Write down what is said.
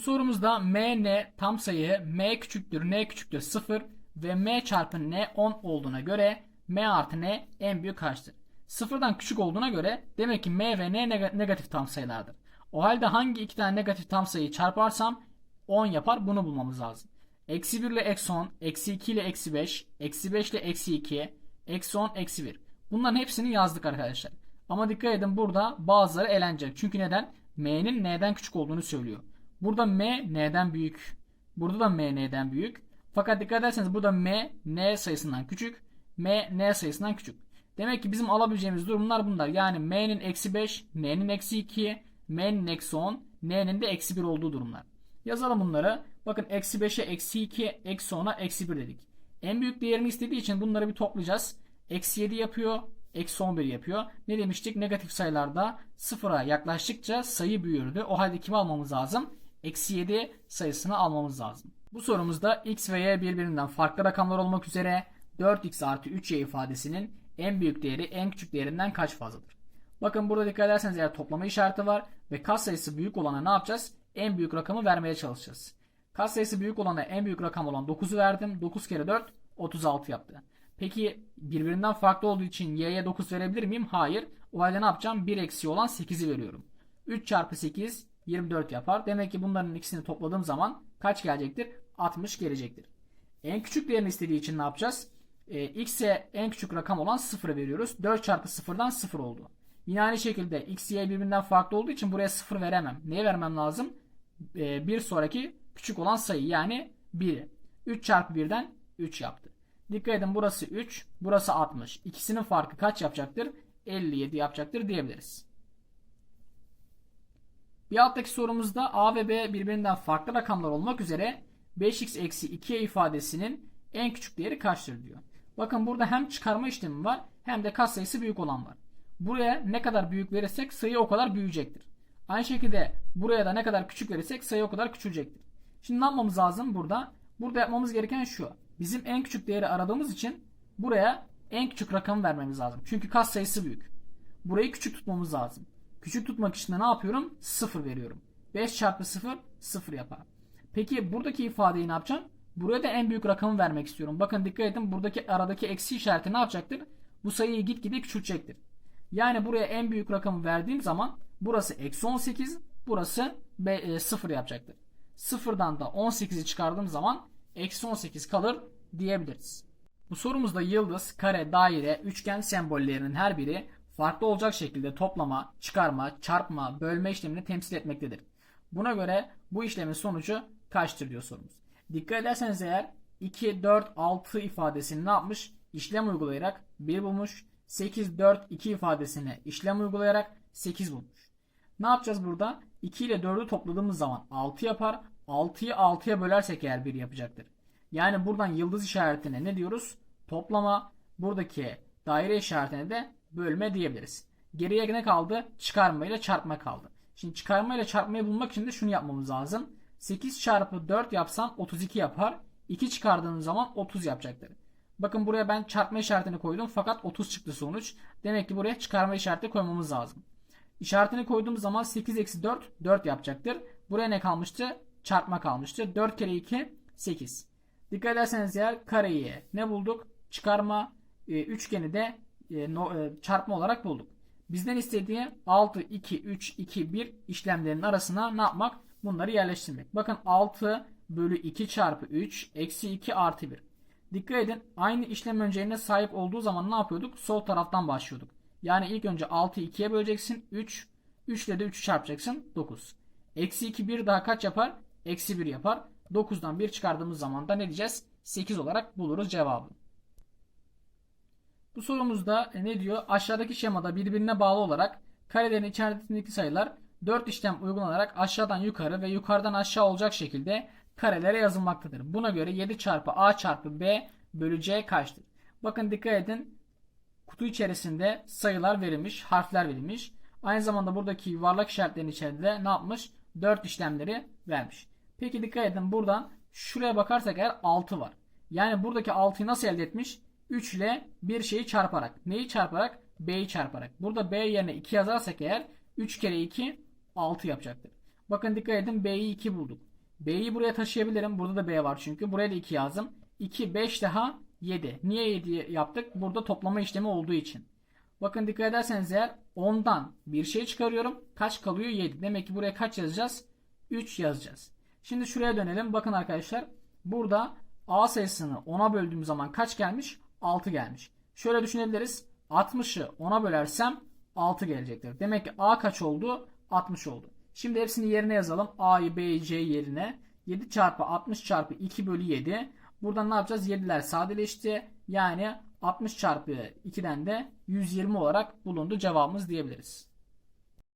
Sorumuzda m n tam sayı m küçüktür n küçüktür 0 ve m çarpı n 10 olduğuna göre m artı n en büyük kaçtır? Sıfırdan küçük olduğuna göre demek ki m ve n neg- negatif tam sayılardır. O halde hangi iki tane negatif tam sayıyı çarparsam 10 yapar bunu bulmamız lazım. Eksi 1 ile eksi 10, eksi 2 ile eksi 5, eksi 5 ile eksi 2, eksi 10, eksi 1. Bunların hepsini yazdık arkadaşlar. Ama dikkat edin burada bazıları elenecek. Çünkü neden? M'nin n'den küçük olduğunu söylüyor. Burada m n'den büyük. Burada da m n'den büyük. Fakat dikkat ederseniz burada m n sayısından küçük. m n sayısından küçük. Demek ki bizim alabileceğimiz durumlar bunlar. Yani m'nin eksi 5, n'nin eksi 2, m'nin eksi 10, n'nin de eksi 1 olduğu durumlar. Yazalım bunları. Bakın eksi 5'e eksi 2, eksi 10'a eksi 1 dedik. En büyük değerini istediği için bunları bir toplayacağız. Eksi 7 yapıyor, eksi 11 yapıyor. Ne demiştik? Negatif sayılarda sıfıra yaklaştıkça sayı büyürdü. O halde kimi almamız lazım? Eksi 7 sayısını almamız lazım. Bu sorumuzda x ve y birbirinden farklı rakamlar olmak üzere 4x artı 3y ifadesinin en büyük değeri en küçük değerinden kaç fazladır? Bakın burada dikkat ederseniz eğer toplama işareti var ve kat sayısı büyük olana ne yapacağız? En büyük rakamı vermeye çalışacağız. Kat sayısı büyük olana en büyük rakam olan 9'u verdim. 9 kere 4 36 yaptı. Peki birbirinden farklı olduğu için y'ye 9 verebilir miyim? Hayır. O halde ne yapacağım? 1 eksi olan 8'i veriyorum. 3 çarpı 8 24 yapar. Demek ki bunların ikisini topladığım zaman kaç gelecektir? 60 gelecektir. En küçük değerini istediği için ne yapacağız? Ee, x'e en küçük rakam olan 0'ı veriyoruz. 4 çarpı 0'dan 0 oldu. Yine aynı şekilde x, y birbirinden farklı olduğu için buraya 0 veremem. Neye vermem lazım? Ee, bir sonraki küçük olan sayı yani 1'i. 3 çarpı 1'den 3 yaptı. Dikkat edin burası 3, burası 60. İkisinin farkı kaç yapacaktır? 57 yapacaktır diyebiliriz. Bir alttaki sorumuzda a ve b birbirinden farklı rakamlar olmak üzere 5x eksi 2y ifadesinin en küçük değeri kaçtır diyor. Bakın burada hem çıkarma işlemi var hem de katsayısı büyük olan var. Buraya ne kadar büyük verirsek sayı o kadar büyüyecektir. Aynı şekilde buraya da ne kadar küçük verirsek sayı o kadar küçülecektir. Şimdi ne yapmamız lazım burada? Burada yapmamız gereken şu. Bizim en küçük değeri aradığımız için buraya en küçük rakamı vermemiz lazım. Çünkü kas sayısı büyük. Burayı küçük tutmamız lazım. Küçük tutmak için de ne yapıyorum? 0 veriyorum. 5 çarpı 0 0 yapar. Peki buradaki ifadeyi ne yapacağım? Buraya da en büyük rakamı vermek istiyorum. Bakın dikkat edin buradaki aradaki eksi işareti ne yapacaktır? Bu sayıyı gitgide küçültecektir. Yani buraya en büyük rakamı verdiğim zaman burası eksi 18 burası 0 yapacaktır. Sıfırdan da 18'i çıkardığım zaman eksi 18 kalır diyebiliriz. Bu sorumuzda yıldız, kare, daire, üçgen sembollerinin her biri farklı olacak şekilde toplama, çıkarma, çarpma, bölme işlemini temsil etmektedir. Buna göre bu işlemin sonucu kaçtır diyor sorumuz. Dikkat ederseniz eğer 2, 4, 6 ifadesini ne yapmış? İşlem uygulayarak 1 bulmuş. 8, 4, 2 ifadesine işlem uygulayarak 8 bulmuş. Ne yapacağız burada? 2 ile 4'ü topladığımız zaman 6 yapar. 6'yı 6'ya bölersek eğer 1 yapacaktır. Yani buradan yıldız işaretine ne diyoruz? Toplama. Buradaki daire işaretine de bölme diyebiliriz. Geriye ne kaldı? Çıkarma ile çarpma kaldı. Şimdi çıkarma ile çarpmayı bulmak için de şunu yapmamız lazım. 8 çarpı 4 yapsam 32 yapar. 2 çıkardığım zaman 30 yapacaktır. Bakın buraya ben çarpma işaretini koydum fakat 30 çıktı sonuç. Demek ki buraya çıkarma işareti koymamız lazım. İşaretini koyduğumuz zaman 8 eksi 4 4 yapacaktır. Buraya ne kalmıştı? Çarpma kalmıştı. 4 kere 2 8. Dikkat ederseniz eğer kareyi ne bulduk? Çıkarma e, üçgeni de e, e, çarpma olarak bulduk. Bizden istediği 6, 2, 3, 2, 1 işlemlerinin arasına ne yapmak? Bunları yerleştirmek. Bakın 6 bölü 2 çarpı 3 eksi 2 artı 1. Dikkat edin aynı işlem önceliğine sahip olduğu zaman ne yapıyorduk? Sol taraftan başlıyorduk. Yani ilk önce 6'yı 2'ye böleceksin 3. 3 ile de 3'ü çarpacaksın 9. Eksi 2 1 daha kaç yapar? Eksi 1 yapar. 9'dan 1 çıkardığımız zaman da ne diyeceğiz? 8 olarak buluruz cevabı. Bu sorumuzda e, ne diyor? Aşağıdaki şemada birbirine bağlı olarak karelerin içerisindeki sayılar 4 işlem uygulanarak aşağıdan yukarı ve yukarıdan aşağı olacak şekilde karelere yazılmaktadır. Buna göre 7 çarpı a çarpı b bölü c kaçtır? Bakın dikkat edin. Kutu içerisinde sayılar verilmiş, harfler verilmiş. Aynı zamanda buradaki yuvarlak işaretlerin içerisinde ne yapmış? 4 işlemleri vermiş. Peki dikkat edin buradan şuraya bakarsak eğer 6 var. Yani buradaki 6'yı nasıl elde etmiş? 3 ile bir şeyi çarparak. Neyi çarparak? B'yi çarparak. Burada B yerine 2 yazarsak eğer 3 kere 2 6 yapacaktır. Bakın dikkat edin B'yi 2 bulduk. B'yi buraya taşıyabilirim. Burada da B var çünkü. Buraya da 2 yazdım. 2, 5 daha 7. Niye 7 yaptık? Burada toplama işlemi olduğu için. Bakın dikkat ederseniz eğer 10'dan bir şey çıkarıyorum. Kaç kalıyor? 7. Demek ki buraya kaç yazacağız? 3 yazacağız. Şimdi şuraya dönelim. Bakın arkadaşlar. Burada A sayısını 10'a böldüğüm zaman kaç gelmiş? 6 gelmiş. Şöyle düşünebiliriz. 60'ı 10'a bölersem 6 gelecektir. Demek ki A kaç oldu? 60 oldu. Şimdi hepsini yerine yazalım. A'yı B'yi C yerine. 7 çarpı 60 çarpı 2 bölü 7. Buradan ne yapacağız? 7'ler sadeleşti. Yani 60 çarpı 2'den de 120 olarak bulundu cevabımız diyebiliriz.